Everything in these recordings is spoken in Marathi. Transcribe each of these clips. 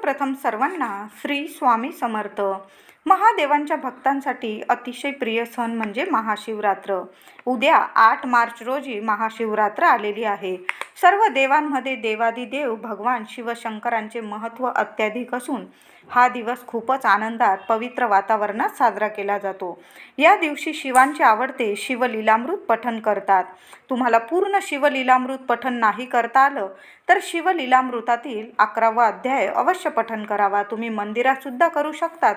सर्वप्रथम सर्वांना श्री स्वामी समर्थ. महादेवांच्या भक्तांसाठी अतिशय प्रिय सण म्हणजे महाशिवरात्र. उद्या आठ मार्च रोजी महाशिवरात्र आलेली आहे. सर्व देवांमध्ये देवादिदेव भगवान शिवशंकरांचे महत्त्व अत्याधिक असून हा दिवस खूपच आनंदात पवित्र वातावरणात साजरा केला जातो. या दिवशी शिवांचे आवडते शिवलीलामृत पठन करतात. तुम्हाला पूर्ण शिवलीलामृत पठन नाही करता आलं तर शिवलीलामृतातील अकरावा अध्याय अवश्य पठन करावा. तुम्ही मंदिरातसुद्धा करू शकतात.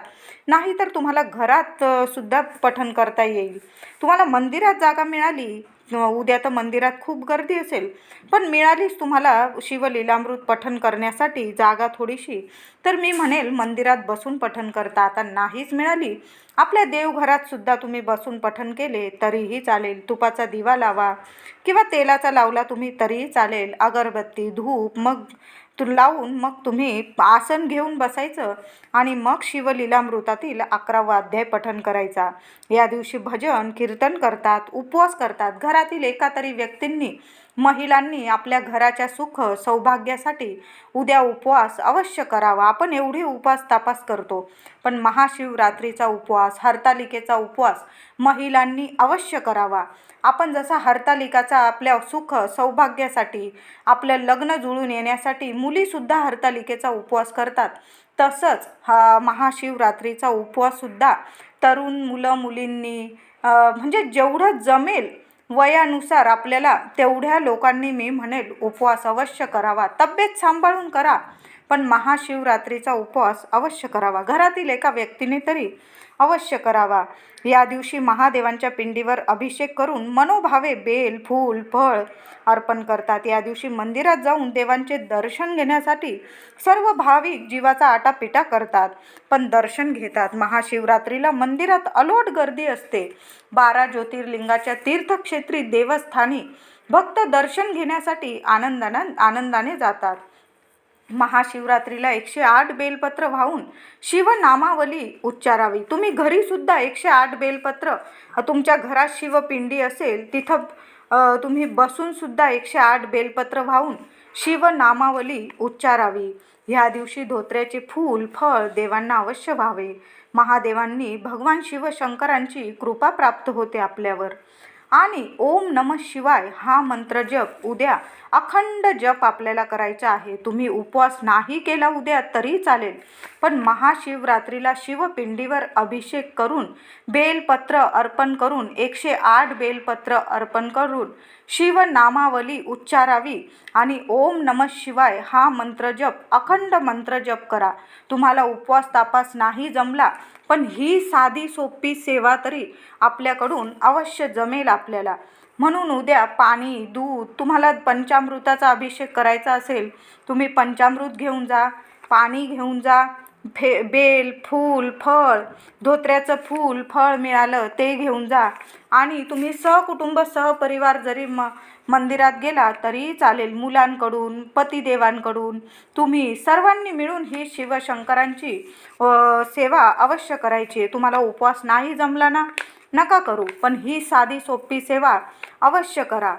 नाही तर तुम्हाला घरात सुद्धा पठन करता येईल. तुम्हाला मंदिरात जागा मिळाली उद्या तर मंदिरात खूप गर्दी असेल. पण मिळालीच तुम्हाला शिवलीलामृत पठन करण्यासाठी जागा थोडीशी. तर मी म्हणेल मंदिरात बसून पठन करता आता नाहीच मिळाली. आपल्या देवघरात सुद्धा तुम्ही बसून पठण केले तरीही चालेल. तुपाचा दिवा लावा. किंवा तेलाचा लावला तुम्ही तरीही चालेल. अगरबत्ती धूप मग तू लावून मग तुम्ही आसन घेऊन बसायचं आणि मग शिवलीलामृतातील अकरावा अध्याय पठण करायचा. या दिवशी भजन कीर्तन करतात उपवास करतात. घरातील एका तरी व्यक्तींनी महिलांनी आपल्या घराच्या सुख सौभाग्यासाठी उद्या उपवास अवश्य करावा. आपण एवढी उपवास तापास करतो. पण महाशिवरात्रीचा उपवास हरतालिकेचा उपवास महिलांनी अवश्य करावा. आपण जसा हरतालिकाचा आपल्या सुख सौभाग्यासाठी आपलं लग्न जुळून येण्यासाठी मुलीसुद्धा हरतालिकेचा उपवास करतात तसंच हा महाशिवरात्रीचा उपवाससुद्धा तरुण मुलं मुलींनी म्हणजे जेवढं जमेल वयानुसार आपल्याला तेवढ्या लोकांनी मी म्हणेल उपवास अवश्य करावा. तब्येत सांभाळून करा. पण महाशिवरात्रीचा उपवास अवश्य करावा. घरातील एका व्यक्तीने तरी अवश्य करावा. या दिवशी महादेवांच्या पिंडीवर अभिषेक करून मनोभावे बेल फूल फळ अर्पण करतात. या दिवशी मंदिरात जाऊन देवांचे दर्शन घेण्यासाठी सर्व भाविक जीवाचा आटापिटा करतात पण दर्शन घेतात. महाशिवरात्रीला मंदिरात अलोट गर्दी असते. बारा ज्योतिर्लिंगाच्या तीर्थक्षेत्री देवस्थानी भक्त दर्शन घेण्यासाठी आनंदानं आनंदाने जातात. महाशिवरात्रीला एकशे आठ बेलपत्र वाहून शिवनामावली उच्चारावी. तुम्ही घरीसुद्धा एकशे आठ बेलपत्र तुमच्या घरात शिवपिंडी असेल तिथं तुम्ही बसूनसुद्धा एकशे आठ बेलपत्र वाहून शिवनामावली उच्चारावी. ह्या दिवशी धोत्र्याचे फूल फळ देवांना अवश्य व्हावे. महादेवांनी भगवान शिवशंकरांची कृपा प्राप्त होते आपल्यावर. आणि ओम नम शिवाय हा मंत्र जप उद्या अखंड जप आपल्याला करायचा आहे. तुम्ही उपवास नाही केला उद्या तरी चालेल. पण महाशिवरात्रीला शिवपिंडीवर अभिषेक करून बेलपत्र अर्पण करून एकशे आठ बेलपत्र अर्पण करून शिवनामावली उच्चारावी आणि ओम नम शिवाय हा मंत्र जप अखंड मंत्र जप करा. तुम्हाला उपवास तापास नाही जमला पण ही साधी सोपी सेवा तरी आपल्याकडून अवश्य जमेल आपल्याला. म्हणून उद्या पाणी दूध तुम्हाला पंचामृताचा अभिषेक करायचा असेल तुम्ही पंचामृत घेऊन जा पाणी घेऊन जा फे बेल फूल फळ धोत्र्याचं फूल फळ मिळालं ते घेऊन जा. आणि तुम्ही सहकुटुंब सहपरिवार जरी म मंदिरात गेला तरी चालेल मुलांकडून पतिदेवांकडून. तुम्ही सर्वांनी मिळून ही शिवशंकरांची सेवा अवश्य करायची आहे. तुम्हाला उपवास नाही जमला ना नका करू पण ही साधी सोपी सेवा अवश्य करा.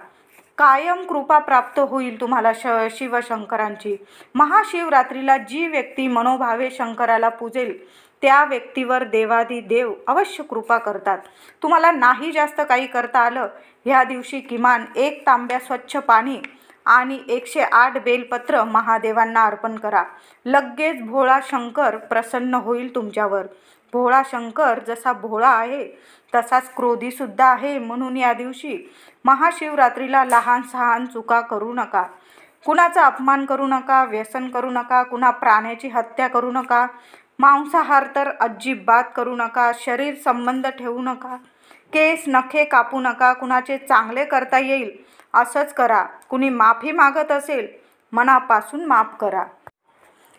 कायम कृपा प्राप्त होईल तुम्हाला श शिवशंकरांची. महाशिवरात्रीला जी व्यक्ती मनोभावे शंकराला पूजेल त्या व्यक्तीवर देवादी देव अवश्य कृपा करतात. तुम्हाला नाही जास्त काही करता आलं ह्या दिवशी किमान एक तांब्या स्वच्छ पाणी आणि एकशे आठ बेलपत्र महादेवांना अर्पण करा. लगेच भोळा शंकर प्रसन्न होईल तुमच्यावर. भोळा शंकर जसा भोळा आहे तसाच क्रोधीसुद्धा आहे म्हणून या दिवशी महाशिवरात्रीला लहान सहान चुका करू नका. कुणाचा अपमान करू नका व्यसन करू नका कुणा प्राण्याची हत्या करू नका मांसाहार तर अजिबात करू नका शरीर संबंध ठेवू नका केस नखे कापू नका कुणाचे चांगले करता येईल असंच करा. कुणी माफी मागत असेल मनापासून माफ करा.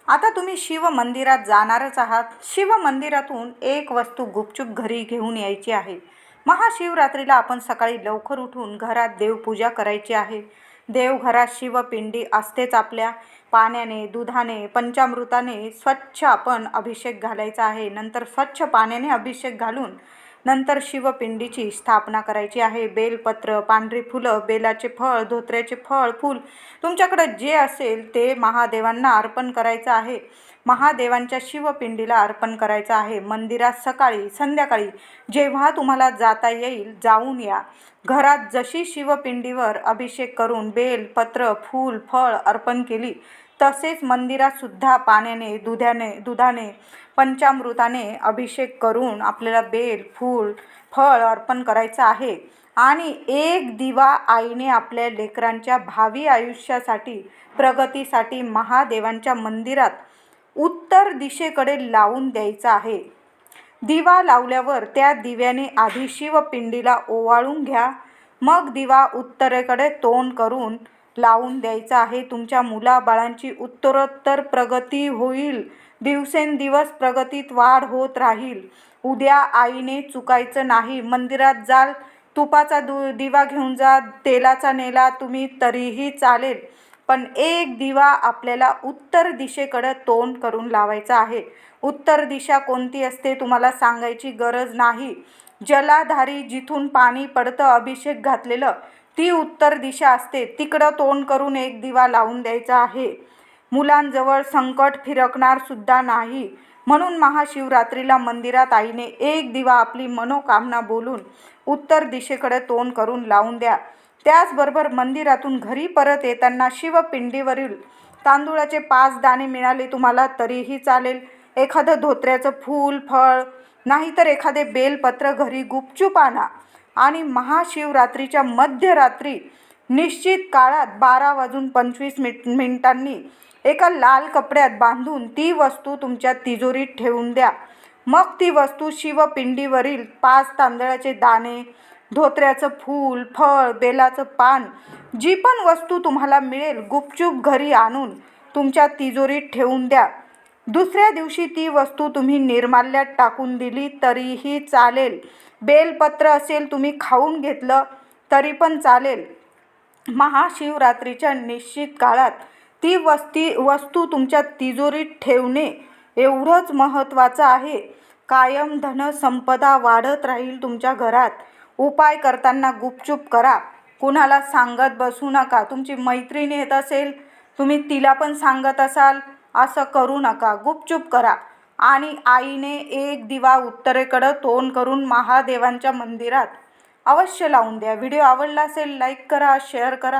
आता तुम्ही शिव मंदिरात जाणारच आहात. शिव मंदिरातून एक वस्तू गुपचूप घरी घेऊन यायची आहे. महाशिवरात्रीला आपण सकाळी लवकर उठून घरात देवपूजा करायची आहे. देवघरात शिवपिंडी असतेच आपल्या. पाण्याने दुधाने पंचामृताने स्वच्छ आपण अभिषेक घालायचा आहे. नंतर स्वच्छ पाण्याने अभिषेक घालून नंतर शिवपिंडीची स्थापना करायची आहे. बेलपत्र पांढरी फुलं बेलाचे फळ धोत्र्याचे फळ फूल. तुमच्याकडं जे असेल ते महादेवांना अर्पण करायचं आहे. महादेवांच्या शिवपिंडीला अर्पण करायचं आहे. मंदिरात सकाळी संध्याकाळी जेव्हा तुम्हाला जाता येईल जाऊन या. घरात जशी शिवपिंडीवर अभिषेक करून बेल पत्र फूल फळ अर्पण केली तसेच मंदिरातसुद्धा पाण्याने दुधाने दुधाने पंचामृताने अभिषेक करून आपल्याला बेल फूल फळ अर्पण करायचं आहे. आणि एक दिवा आईने आपल्या लेकरांच्या भावी आयुष्यासाठी प्रगतीसाठी महादेवांच्या मंदिरात उत्तर दिशेकडे लावून द्यायचा आहे. दिवा लावल्यावर त्या दिव्याने आधी शिवपिंडीला ओवाळून घ्या. मग दिवा उत्तरेकडे तोंड करून लावून द्यायचा आहे. तुमच्या मुलाबाळांची उत्तरोत्तर प्रगती होईल. दिवसेंदिवस प्रगतीत वाढ होत राहील. उद्या आईने चुकायचं नाही. मंदिरात जाल तुपाचा दु दिवा घेऊन जा तेलाचा नेला तुम्ही तरीही चालेल. पण एक दिवा आपल्याला उत्तर दिशेकडं तोंड करून लावायचा आहे. उत्तर दिशा कोणती असते तुम्हाला सांगायची गरज नाही. जलाधारी जिथून पाणी पडतं अभिषेक घातलेलं ती उत्तर दिशा असते. तिकडं तोंड करून एक दिवा लावून द्यायचा आहे. मुलांजवळ संकट फिरकणार सुद्धा नाही. म्हणून महाशिवरात्रीला मंदिरात आईने एक दिवा आपली मनोकामना बोलून उत्तर दिशेकडे तोंड करून लावून द्या. त्याचबरोबर मंदिरातून घरी परत येताना शिवपिंडीवरील तांदूळाचे पाच दाणे मिळाले तुम्हाला तरीही चालेल. एखादं धोत्र्याचं फूल फळ नाहीतर एखादे बेलपत्र घरी गुपचूप आणा आणि महाशिवरात्रीच्या मध्यरात्री निश्चित काळात बारा वाजून पंचवीस मिट मिनिटांनी एका लाल कपड्यात बांधून ती वस्तू तुमच्या तिजोरीत ठेवून द्या. मग ती वस्तू शिवपिंडीवरील पाच तांदळाचे दाणे धोत्र्याचं फूल फळ बेलाचं पान जी पण वस्तू तुम्हाला मिळेल गुपचूप घरी आणून तुमच्या तिजोरीत ठेवून द्या. दुसऱ्या दिवशी ती वस्तू तुम्ही निर्माल्यात टाकून दिली तरीही चालेल. बेलपत्र असेल तुम्ही खाऊन घेतलं तरी पण चालेल. महाशिवरात्रीच्या निश्चित काळात ती वस्ती वस्तू तुमच्या तिजोरीत ठेवणे एवढंच महत्त्वाचं आहे. कायम धनसंपदा वाढत राहील तुमच्या घरात. उपाय करताना गुपचूप करा. कुणाला सांगत बसू नका. तुमची मैत्रीण येत असेल तुम्ही तिला पण सांगत असाल असं करू नका. गुपचूप करा. आणि आईने एक दिवा उत्तरेकडं तोंड करून महादेवांच्या मंदिरात अवश्य लावून द्या. व्हिडिओ आवडला असेल लाईक करा शेअर करा.